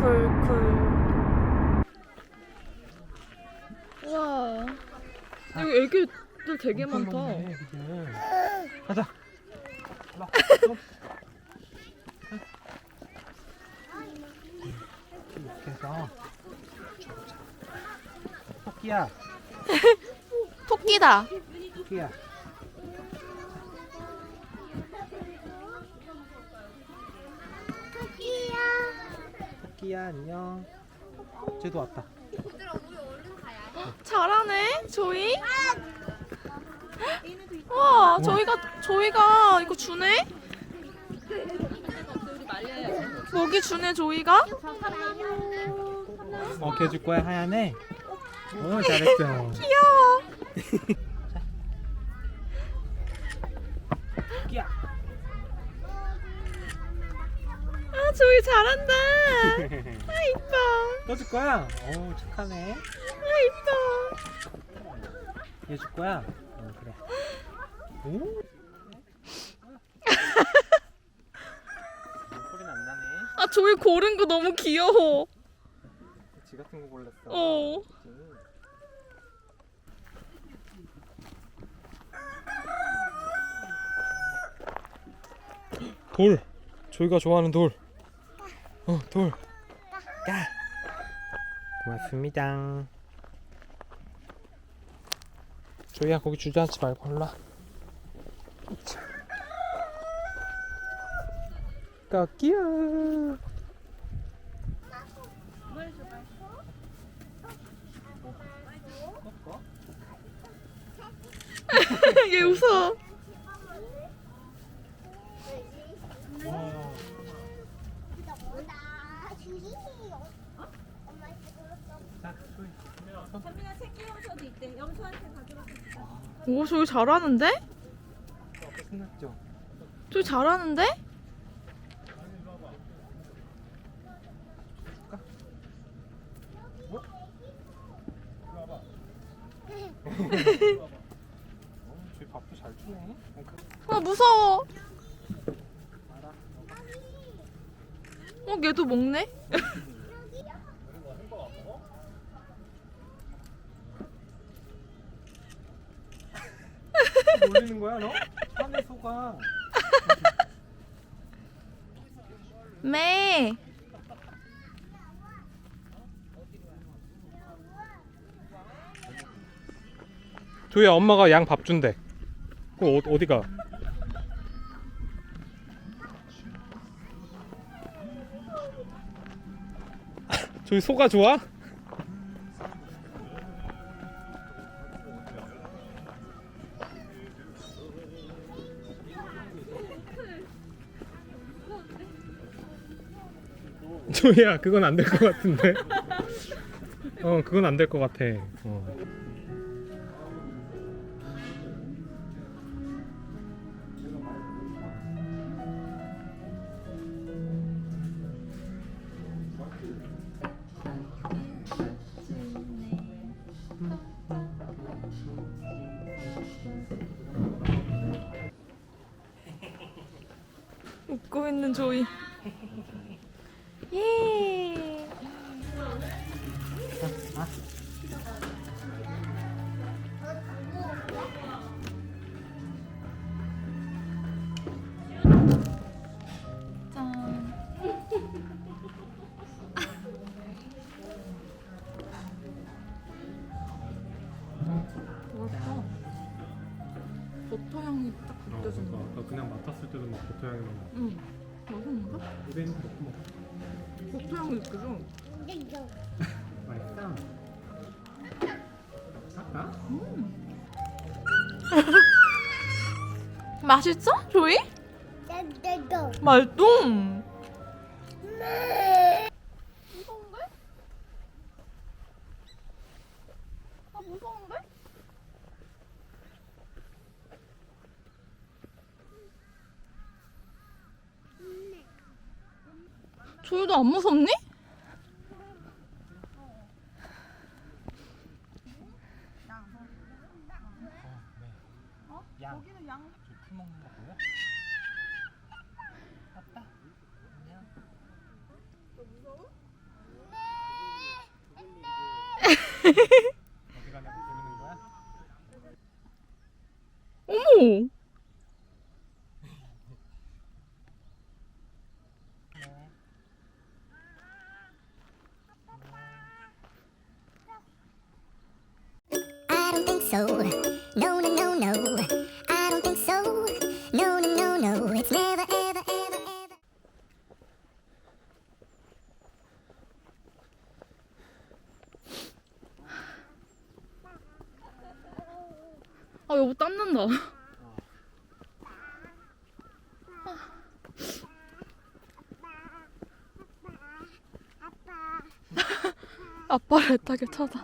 쿨쿨. 와. 여기 애기들 되게 많다. 가자. 와, 이렇게 해서 토끼야, 토끼다. 토끼야. 토끼야 안녕. 쟤도 왔다. 잘하네, 조이. 와, 저희가 저희가 이거 주네. 먹이 주네, 조이가. 어, 걔줄 거야 하얀 애. 오 잘했죠. 귀여워. 토끼야. 아, 조이 잘한다. 아, 이뻐. 또줄 거야. 오 착하네. 아, 이뻐. 얘 줄 거야. 어 그래. 오. 소리는 안 나네. 아, 조이 고른 거 너무 귀여워. 지 같은 거 골랐어. 어. 돌. 조이가 좋아하는 돌. 어, 돌. 까. 고맙습니다. 조이야, 거기 주저앉지 말고 올라. 자. 까끼야. 얘 웃어. 염소도 있대. 염소한테 가져갔어. 오, 조이 잘하는데? 신났죠? 조이 잘하는데? 조이 밥도 잘 주네. 아, 무서워. 어, 얘도 먹네? 놀리는 거야, 너? 산에 소가. 매. 조이야, 엄마가 양 밥 준대. 그거 어, 어디가? 조이 소가 좋아? 조이야, 그건 안 될 것 같은데. 어, 그건 안 될 것 같아. 어. 웃고 있는 조이. 짠. 뭐랄까? 버터 향이 딱 느껴진다. 나 그냥 맡았을 때도 막 버터 향이 나. 응. 맛있는데? 입에 있는 거 먹고 먹어. 버터 향이 느껴져. 맛있다. 할까? 맛있어? 조이? 맛있어. 무서운데? 아 무서운데? 조이도 안 무섭니? 양. 여기는 양. 저풀 먹는 거 보여? 아빠. 안녕. 어디 가냐고 재밌는 거야? 어머. I don't think so. No, no, no, no. 아빠를 애타게 찾아.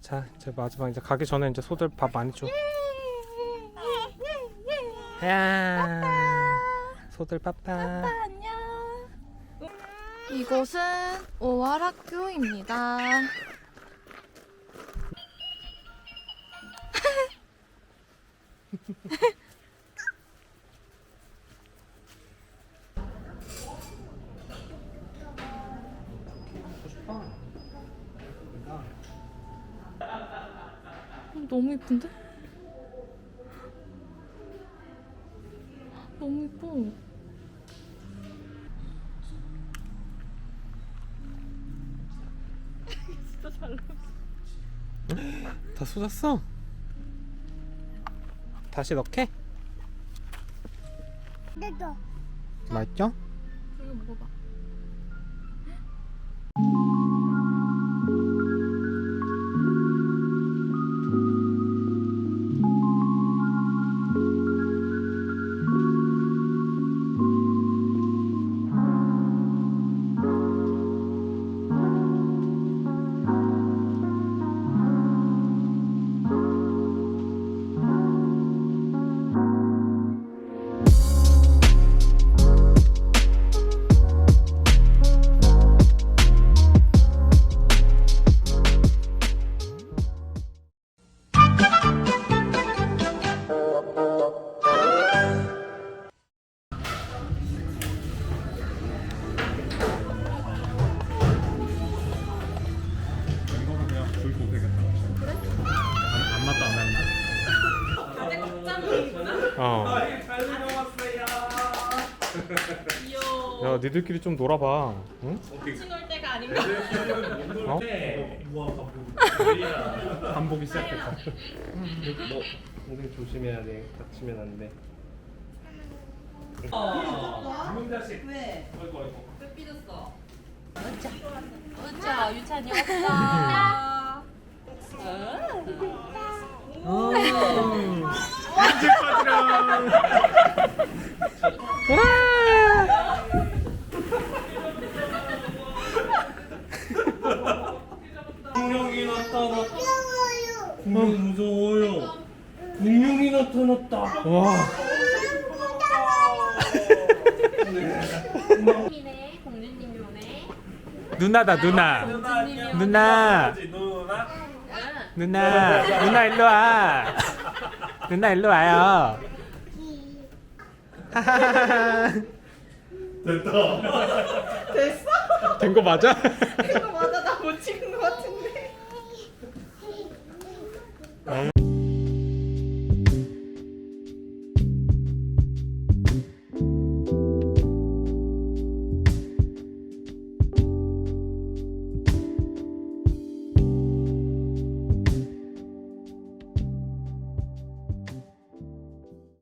자, 이제 마지막 이제 가기 전에 이제 소들 밥 많이 줘. 야. 소들 빠빠. 이곳은 오월학교입니다. 너무 이쁜데? 너무 이뻐. 다 쏟았어? 다시 넣게? 맛있죠? 이거 먹어봐. 어. 야, 니들끼리 좀 놀아봐. 응? 친올 때가 아닌가? 어? 반복이 시작됐다. 너 오늘 조심해야 돼. 다치면 안 돼. 으쌰 유찬이 왔다. 공룡이 나타났다. 공룡 무서워요. 공룡이 나타났다. 와. 이네. 누나다 누나. 누나. 누나. 누나. 누나 일로 와. 누나 일로 와요. 됐다. 됐어? 된 거 맞아? 이거 맞아 나 못 찍은 거 같은데. 어.